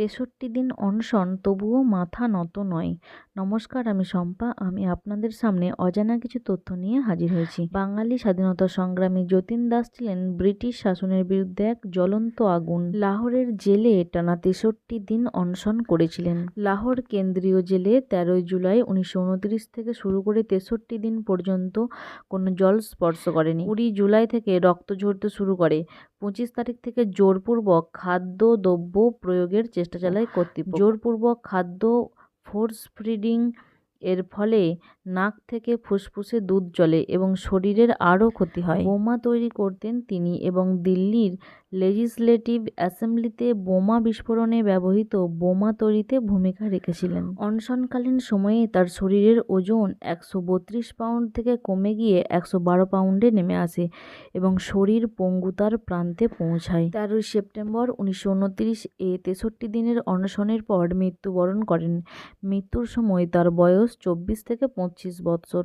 তেষট্টি দিন অনশন, তবুও মাথা নত নয়। নমস্কার, আমি শম্পা। আমি আপনাদের সামনে অজানা কিছু তথ্য নিয়ে হাজির হয়েছি। বাঙালি স্বাধীনতা সংগ্রামী যতীন দাস ছিলেন ব্রিটিশ শাসনের বিরুদ্ধে এক জ্বলন্ত আগুন। লাহোরের জেলে টানা তেষট্টি দিন অনশন করেছিলেন। লাহোর কেন্দ্রীয় জেলে তেরোই জুলাই উনিশশো উনত্রিশ থেকে শুরু করে তেষট্টি দিন পর্যন্ত কোনো জল স্পর্শ করেনি। কুড়ি জুলাই থেকে রক্ত ঝরতে শুরু করে। পঁচিশ তারিখ থেকে জোরপূর্বক খাদ্য দ্রব্য প্রয়োগের চেষ্টা চালায় কর্তৃপক্ষ। জোরপূর্বক খাদ্য ফোর্স ফিডিং এর ফলে নাক থেকে ফুসফুসে দুধ জ্বলে এবং শরীরের আরও ক্ষতি হয়। বোমা তৈরি করতেন তিনি এবং দিল্লির লেজিসলেটিভ অ্যাসেম্বলিতে বোমা বিস্ফোরণে ব্যবহৃত বোমা তৈরিতে ভূমিকা রেখেছিলেন। অনশনকালীন সময়ে তার শরীরের ওজন একশো বত্রিশ পাউন্ড থেকে কমে গিয়ে একশো বারো পাউন্ডে নেমে আসে এবং শরীর পঙ্গুতার প্রান্তে পৌঁছায়। তেরোই সেপ্টেম্বর উনিশশো উনত্রিশ এ তেষট্টি দিনের অনশনের পর মৃত্যুবরণ করেন। মৃত্যুর সময় তার বয়স চব্বিশ থেকে পঁচিশ বৎসর।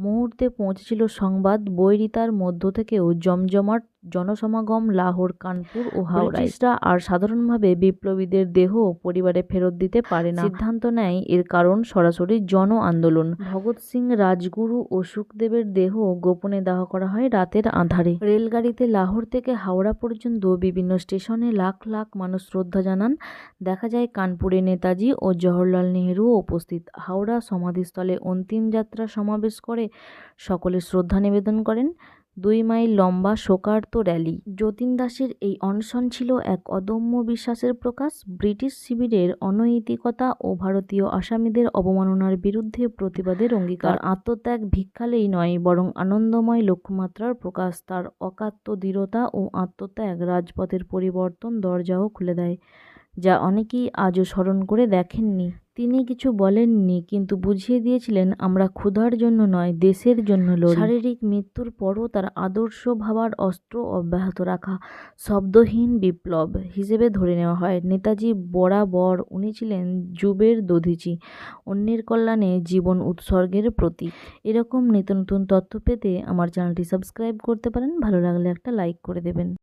মুহূর্তে পৌঁছেছিল সংবাদ বৈরিতার মধ্য থেকেও জমজমাট জনসমাগম লাহোর কানপুর ও হাওড়ায়। আর সাধারণভাবে বিপ্লবীদের দেহ পরিবারে ফেরত দিতে পারে না। সিদ্ধান্ত নেয় এর কারণ সরাসরি জন আন্দোলন। ভগৎ সিং রাজগুরু ও সুখদেবের দেহ গোপনে দাহ করা হয় রাতের আঁধারে। রেলগাড়িতে লাহোর থেকে হাওড়া পর্যন্ত বিভিন্ন স্টেশনে লাখ লাখ মানুষ শ্রদ্ধা জানান। দেখা যায় কানপুরে নেতাজি ও জওহরলাল নেহরুও উপস্থিত। হাওড়া সমাধিস্থলে অন্তিম যাত্রা সমাবেশ করে সকলে শ্রদ্ধা নিবেদন করেন। দুই মাইল লম্বা শোকার্ত র্যালি। যতীন দাসের এই অনশন ছিল এক অদম্য বিশ্বাসের প্রকাশ। ব্রিটিশ শিবিরের অনৈতিকতা ও ভারতীয় আসামিদের অবমাননার বিরুদ্ধে প্রতিবাদের অঙ্গীকার। আত্মত্যাগ ভিক্ষালেই নয়, বরং আনন্দময় লক্ষ্যমাত্রার প্রকাশ। তার অকাত্ম দৃঢ়তা ও আত্মত্যাগ রাজপথের পরিবর্তন দরজাও খুলে দেয়। যা অনেকেই আজও স্মরণ করে দেখেননি। তিনি কিছু বলেননি, কিন্তু বুঝিয়ে দিয়েছিলেন, আমরা ক্ষুধার জন্য নয়, দেশের জন্য লড়ি। শারীরিক মৃত্যুর পরও তার আদর্শ ভাবার অস্ত্র অব্যাহত রাখা শব্দহীন বিপ্লব হিসেবে ধরে নেওয়া হয়। নেতাজি বরাবর উনি ছিলেন যুবের দধিচি, অন্যের কল্যাণে জীবন উৎসর্গের প্রতীক। এরকম নিত্য নতুন তথ্য পেতে আমার চ্যানেলটি সাবস্ক্রাইব করতে পারেন। ভালো লাগলে একটা লাইক করে দেবেন।